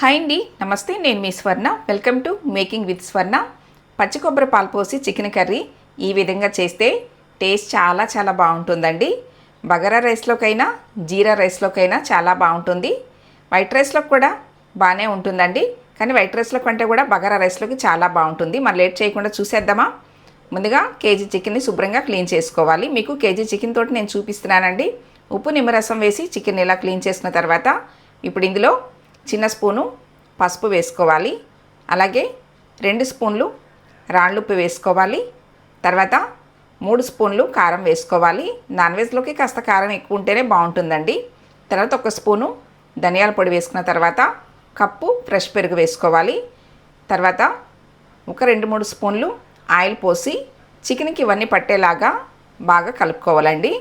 Hi అండి నమస్తే నేను మీ Swarna. Welcome to making with Swarna పచ్చి కొబ్బరి పాలు పోసి చికెన్ కర్రీ ఈ విధంగా చేస్తే టేస్ట్ చాలా చాలా బాగుంటుందండి. బగారా రైస్లోకైనా జీరా రైస్లోకైనా చాలా బాగుంటుంది. వైట్ రైస్లో కూడా బాగానే ఉంటుందండి. కానీ వైట్ రైస్లో కంటే కూడా బగారా రైస్లోకి చాలా బాగుంటుంది. మరి లేట్ చేయకుండా చూసేద్దామా? ముందుగా కేజీ చికెన్ని శుభ్రంగా క్లీన్ చేసుకోవాలి. మీకు కేజీ చికెన్ తోటి నేను చూపిస్తున్నానండి. ఉప్పు నిమ్మరసం వేసి చికెన్ ఇలా క్లీన్ చేసిన తర్వాత ఇప్పుడు ఇందులో చిన్న స్పూను పసుపు వేసుకోవాలి. అలాగే రెండు స్పూన్లు రాళ్ళుప్పు వేసుకోవాలి. తర్వాత మూడు స్పూన్లు కారం వేసుకోవాలి. నాన్ వెజ్లోకి కాస్త కారం ఎక్కువ ఉంటేనే బాగుంటుందండి. తర్వాత ఒక స్పూను ధనియాల పొడి వేసుకున్న తర్వాత కప్పు ఫ్రెష్ పెరుగు వేసుకోవాలి. తర్వాత ఒక రెండు మూడు స్పూన్లు ఆయిల్ పోసి చికెన్కి ఇవన్నీ పట్టేలాగా బాగా కలుపుకోవాలండి.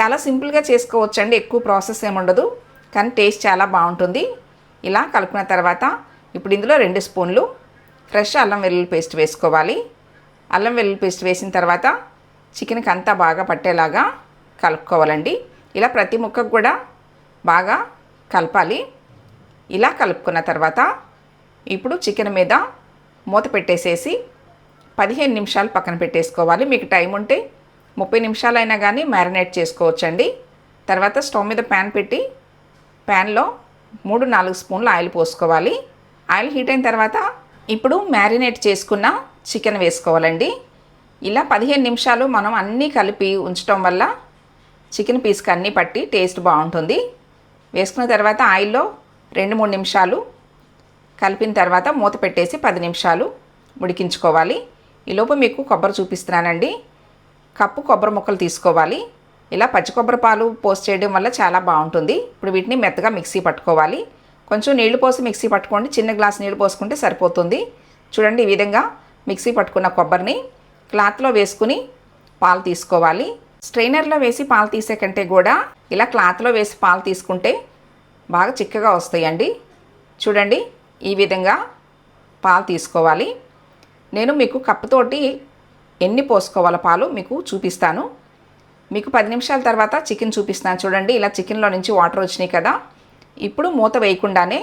చాలా సింపుల్గా చేసుకోవచ్చండి. ఎక్కువ ప్రాసెస్ ఏముండదు. కానీ టేస్ట్ చాలా బాగుంటుంది. ఇలా కలుపుకున్న తర్వాత ఇప్పుడు ఇందులో రెండు స్పూన్లు ఫ్రెష్ అల్లం వెల్లుల్లి పేస్ట్ వేసుకోవాలి. అల్లం వెల్లుల్లి పేస్ట్ వేసిన తర్వాత చికెన్కి అంతా బాగా పట్టేలాగా కలుపుకోవాలండి. ఇలా ప్రతి ముక్కకు కూడా బాగా కలపాలి. ఇలా కలుపుకున్న తర్వాత ఇప్పుడు చికెన్ మీద మూత పెట్టేసేసి పదిహేను నిమిషాలు పక్కన పెట్టేసుకోవాలి. మీకు టైం ఉంటే ముప్పై నిమిషాలైనా కానీ మ్యారినేట్ చేసుకోవచ్చండి. తర్వాత స్టవ్ మీద ప్యాన్ పెట్టి ప్యాన్లో మూడు నాలుగు స్పూన్లు ఆయిల్ పోసుకోవాలి. ఆయిల్ హీట్ అయిన తర్వాత ఇప్పుడు మ్యారినేట్ చేసుకున్న చికెన్ వేసుకోవాలండి. ఇలా పదిహేను నిమిషాలు మనం అన్నీ కలిపి ఉంచడం వల్ల చికెన్ పీస్కి అన్నీ పట్టి టేస్ట్ బాగుంటుంది. వేసుకున్న తర్వాత ఆయిల్లో రెండు మూడు నిమిషాలు కలిపిన తర్వాత మూత పెట్టేసి పది నిమిషాలు ఉడికించుకోవాలి. ఈలోపు మీకు కొబ్బరి చూపిస్తున్నానండి. కప్పు కొబ్బరి ముక్కలు తీసుకోవాలి. ఇలా పచ్చి కొబ్బరి పాలు పోస్ట్ చేయడం వల్ల చాలా బాగుంటుంది. ఇప్పుడు వీటిని మెత్తగా మిక్సీ పట్టుకోవాలి. కొంచెం నీళ్ళు పోసి మిక్సీ పట్టుకోండి. చిన్న గ్లాస్ నీళ్ళు పోసుకుంటే సరిపోతుంది. చూడండి ఈ విధంగా మిక్సీ పట్టుకున్న కొబ్బరిని క్లాత్లో వేసుకుని పాలు తీసుకోవాలి. స్ట్రైనర్లో వేసి పాలు తీసే కంటే కూడా ఇలా క్లాత్లో వేసి పాలు తీసుకుంటే బాగా చిక్కగా వస్తాయండి. చూడండి ఈ విధంగా పాలు తీసుకోవాలి. నేను మీకు కప్పుతోటి ఎన్ని పోసుకోవాలో పాలు మీకు చూపిస్తాను. మీకు పది నిమిషాల తర్వాత చికెన్ చూపిస్తాను చూడండి ఇలా చికెన్లో నుంచి వాటర్ వచ్చినాయి కదా. ఇప్పుడు మూత వేయకుండానే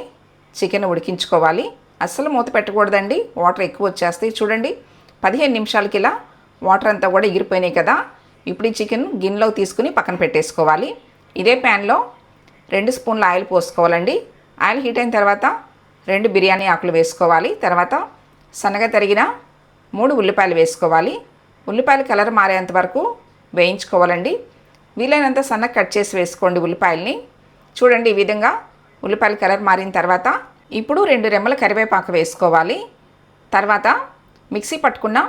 చికెన్ ఉడికించుకోవాలి. అస్సలు మూత పెట్టకూడదండి. వాటర్ ఎక్కువ వచ్చేస్తాయి. చూడండి పదిహేను నిమిషాలకి ఇలా వాటర్ అంతా కూడా ఎగిరిపోయినాయి కదా. ఇప్పుడు ఈ చికెన్ గిన్నెలో తీసుకుని పక్కన పెట్టేసుకోవాలి. ఇదే ప్యాన్లో రెండు స్పూన్ల ఆయిల్ పోసుకోవాలండి. ఆయిల్ హీట్ అయిన తర్వాత రెండు బిర్యానీ ఆకులు వేసుకోవాలి. తర్వాత సన్నగా తరిగిన మూడు ఉల్లిపాయలు వేసుకోవాలి. ఉల్లిపాయలు కలర్ మారేంత వరకు వేయించుకోవాలండి. వీలైనంత సన్నగా కట్ చేసి వేసుకోండి ఉల్లిపాయల్ని. చూడండి ఈ విధంగా ఉల్లిపాయలు కలర్ మారిన తర్వాత ఇప్పుడు రెండు రెమ్మల కరివేపాకు వేసుకోవాలి. తర్వాత మిక్సీ పట్టుకున్న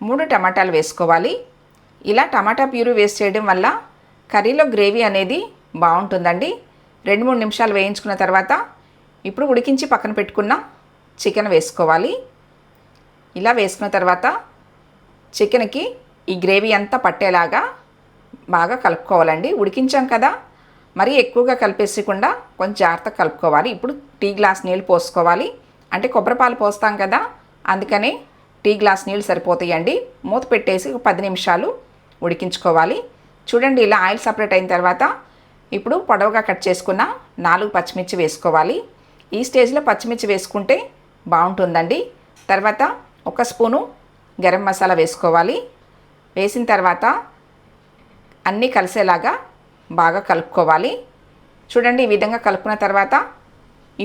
మూడు టమాటాలు వేసుకోవాలి. ఇలా టమాటా ప్యూరీ వేస్ట్ చేయడం వల్ల కర్రీలో గ్రేవీ అనేది బాగుంటుందండి. రెండు మూడు నిమిషాలు వేయించుకున్న తర్వాత ఇప్పుడు ఉడికించి పక్కన పెట్టుకున్న చికెన్ వేసుకోవాలి. ఇలా వేసుకున్న తర్వాత చికెన్కి ఈ గ్రేవీ అంతా పట్టేలాగా బాగా కలుపుకోవాలండి. ఉడికించాం కదా మరీ ఎక్కువగా కలిపేసకుండా కొంచెం జాగ్రత్తగా కలుపుకోవాలి. ఇప్పుడు టీ గ్లాస్ నీళ్ళు పోసుకోవాలి. అంటే కొబ్బరిపాలు పోస్తాం కదా అందుకని టీ గ్లాస్ నీళ్ళు సరిపోతాయండి. మూత పెట్టేసి ఒక పది నిమిషాలు ఉడికించుకోవాలి. చూడండి ఇలా ఆయిల్ సపరేట్ అయిన తర్వాత ఇప్పుడు పొడవుగా కట్ చేసుకున్న నాలుగు పచ్చిమిర్చి వేసుకోవాలి. ఈ స్టేజ్లో పచ్చిమిర్చి వేసుకుంటే బాగుంటుందండి. తర్వాత ఒక స్పూను గరం మసాలా వేసుకోవాలి. వేసిన తర్వాత అన్నీ కలిసేలాగా బాగా కలుపుకోవాలి. చూడండి ఈ విధంగా కలుపుకున్న తర్వాత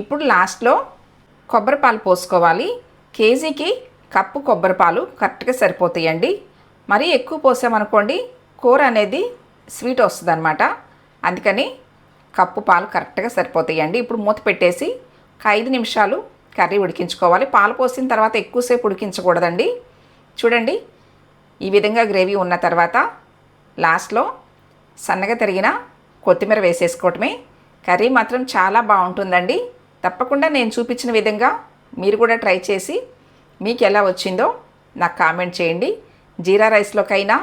ఇప్పుడు లాస్ట్లో కొబ్బరి పాలు పోసుకోవాలి. కేజీకి కప్పు కొబ్బరి పాలు కరెక్ట్గా సరిపోతాయండి. మరీ ఎక్కువ పోసామనుకోండి కూర అనేది స్వీట్ వస్తుంది అనమాట అందుకని కప్పు పాలు కరెక్ట్గా సరిపోతాయండి. ఇప్పుడు మూత పెట్టేసి ఒక ఐదు నిమిషాలు కర్రీ ఉడికించుకోవాలి. పాలు పోసిన తర్వాత ఎక్కువసేపు ఉడికించకూడదండి. చూడండి ఈ విధంగా గ్రేవీ ఉన్న తర్వాత లాస్ట్లో సన్నగా తరిగిన కొత్తిమీర వేసేసుకోవటమే. కర్రీ మాత్రం చాలా బాగుంటుందండి. తప్పకుండా నేను చూపించిన విధంగా మీరు కూడా ట్రై చేసి మీకు ఎలా వచ్చిందో నాకు కామెంట్ చేయండి. జీరా రైస్లోకైనా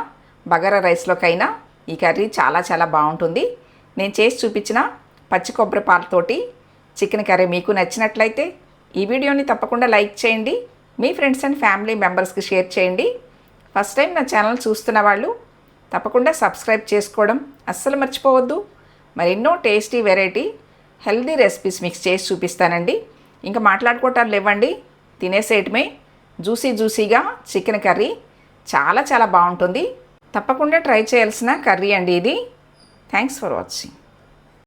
బగారా రైస్లోకైనా ఈ కర్రీ చాలా చాలా బాగుంటుంది. నేను చేసి చూపించిన పచ్చి కొబ్బరి పాలతోటి చికెన్ కర్రీ మీకు నచ్చినట్లయితే ఈ వీడియోని తప్పకుండా లైక్ చేయండి. మీ ఫ్రెండ్స్ అండ్ ఫ్యామిలీ మెంబర్స్కి షేర్ చేయండి. ఫస్ట్ టైం నా ఛానల్ చూస్తున్న వాళ్ళు తప్పకుండా సబ్స్క్రైబ్ చేసుకోవడం అస్సలు మర్చిపోవద్దు. మరెన్నో tasty variety healthy recipes mix చేసి చూపిస్తానండి. ఇంకా మాట్లాడుకోవటాలు లేవండి. తినేసేయటమే. జ్యూసీ జ్యూసీగా చికెన్ కర్రీ చాలా చాలా బాగుంటుంది. తప్పకుండా ట్రై చేయాల్సిన కర్రీ అండి ఇది. Thanks for watching